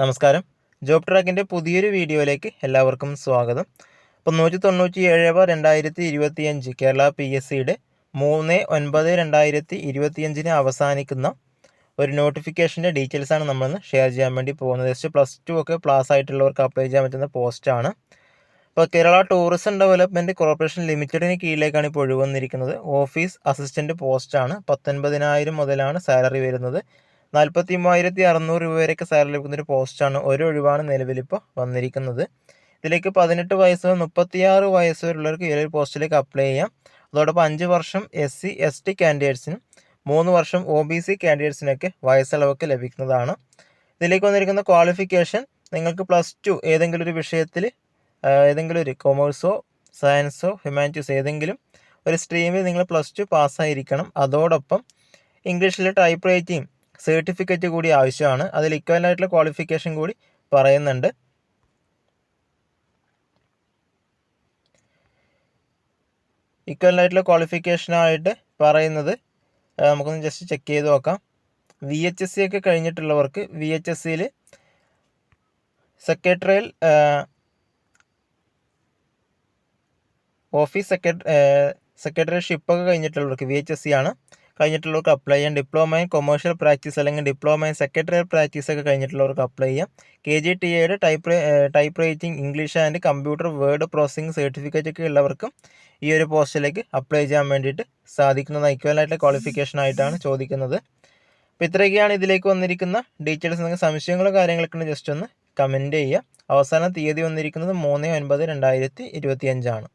നമസ്കാരം. ജോബ് ട്രാക്കിന്റെ പുതിയൊരു വീഡിയോയിലേക്ക് എല്ലാവർക്കും സ്വാഗതം. അപ്പോൾ നൂറ്റി തൊണ്ണൂറ്റി ഏഴ് രണ്ടായിരത്തി ഇരുപത്തിയഞ്ച് കേരള പി എസ് സിയുടെ മൂന്ന് ഒൻപത് രണ്ടായിരത്തി ഇരുപത്തിയഞ്ചിന് അവസാനിക്കുന്ന ഒരു നോട്ടിഫിക്കേഷന്റെ ഡീറ്റെയിൽസാണ് നമ്മളിന്ന് ഷെയർ ചെയ്യാൻ വേണ്ടി പോകുന്നത്. ജസ്റ്റ് പ്ലസ് ടു ഒക്കെ പ്ലാസ് ആയിട്ടുള്ളവർക്ക് അപ്ലൈ ചെയ്യാൻ പറ്റുന്ന പോസ്റ്റാണ് ഇപ്പോൾ കേരള ടൂറിസം ഡെവലപ്മെന്റ് കോർപ്പറേഷൻ ലിമിറ്റഡിന് കീഴിലേക്കാണ് ഇപ്പോൾ ഒഴിവന്നിരിക്കുന്നത് ഓഫീസ് അസിസ്റ്റന്റ് പോസ്റ്റാണ് പത്തൊൻപതിനായിരം മുതലാണ് സാലറി വരുന്നത്. നാൽപ്പത്തി മൂവായിരത്തി അറുന്നൂറ് രൂപ വരെയൊക്കെ സാലറി ലഭിക്കുന്ന ഒരു പോസ്റ്റാണ് ഒരു ഒഴിവാണ് നിലവിലിപ്പോൾ വന്നിരിക്കുന്നത്. ഇതിലേക്ക് പതിനെട്ട് വയസ്സ് മുപ്പത്തിയാറ് വയസ്സ് വരെയുള്ളവർക്ക് ഈ ഒരു പോസ്റ്റിലേക്ക് അപ്ലൈ ചെയ്യാം. അതോടൊപ്പം അഞ്ച് വർഷം എസ് സി എസ് ടി കാൻഡിഡേറ്റ്സിനും മൂന്ന് വർഷം ഒ ബി സി കാൻഡിഡേറ്റ്സിനൊക്കെ വയസ്സളവൊക്കെ ലഭിക്കുന്നതാണ്. ഇതിലേക്ക് വന്നിരിക്കുന്ന ക്വാളിഫിക്കേഷൻ നിങ്ങൾക്ക് പ്ലസ് ടു ഏതെങ്കിലും ഒരു വിഷയത്തിൽ ഏതെങ്കിലും ഒരു കൊമേഴ്സോ സയൻസോ ഹ്യൂമാനിറ്റീസോ ഏതെങ്കിലും ഒരു സ്ട്രീമിൽ നിങ്ങൾ പ്ലസ് ടു പാസ്സായിരിക്കണം അതോടൊപ്പം ഇംഗ്ലീഷിൽ ടൈപ്പ് റൈറ്റിംഗ് സർട്ടിഫിക്കറ്റ് കൂടി ആവശ്യമാണ്. അതിൽ ഇക്വൽ ആയിട്ടുള്ള ക്വാളിഫിക്കേഷൻ കൂടി പറയുന്നുണ്ട്. ഇക്വൽ ആയിട്ടുള്ള ക്വാളിഫിക്കേഷനായിട്ട് പറയുന്നത് നമുക്കൊന്ന് ജസ്റ്റ് ചെക്ക് ചെയ്ത് നോക്കാം. വി എച്ച് എസ് സി ഒക്കെ കഴിഞ്ഞിട്ടുള്ളവർക്ക് വി എച്ച് എസ് സിയിൽ സെക്രട്ടറിയൽ ഓഫീസ് സെക്രട്ടറി സെക്രട്ടറിഷിപ്പ് ഒക്കെ കഴിഞ്ഞിട്ടുള്ളവർക്ക് വി എച്ച് എസ് സി ആണ്. കഴിഞ്ഞിട്ടുള്ളവർക്ക് അപ്ലൈ ചെയ്യാം. ഡിപ്ലോമ ഇൻ കൊമേഴ്ഷ്യൽ പ്രാക്ടീസ് അല്ലെങ്കിൽ ഡിപ്ലോമ ഇൻ സെക്രട്ടറിയൽ പ്രാക്ടീസ് ഒക്കെ കഴിഞ്ഞിട്ടുള്ളവർക്ക് അപ്ലൈ ചെയ്യാം. കെ ജി ടി എയുടെ type type writing English and computer word processing certificate ഒക്കെ ഉള്ളവർക്കും ഈ ഒരു പോസ്റ്റിലേക്ക് അപ്ലൈ ചെയ്യാൻ വേണ്ടിയിട്ട് സാധിക്കുന്നത്. ഐക്വലായിട്ടുള്ള ക്വാളിഫിക്കേഷൻ ആയിട്ടാണ് ചോദിക്കുന്നത്. അപ്പോൾ ഇത്രയൊക്കെയാണ് ഇതിലേക്ക് വന്നിരിക്കുന്ന ഡീറ്റെയിൽസ് നിങ്ങൾക്ക് സംശയങ്ങളോ കാര്യങ്ങളൊക്കെ ജസ്റ്റ് ഒന്ന് കമന്റ് ചെയ്യുക. അവസാന തീയതി വന്നിരിക്കുന്നത് മൂന്ന് ഒൻപത് രണ്ടായിരത്തി ഇരുപത്തി അഞ്ചാണ്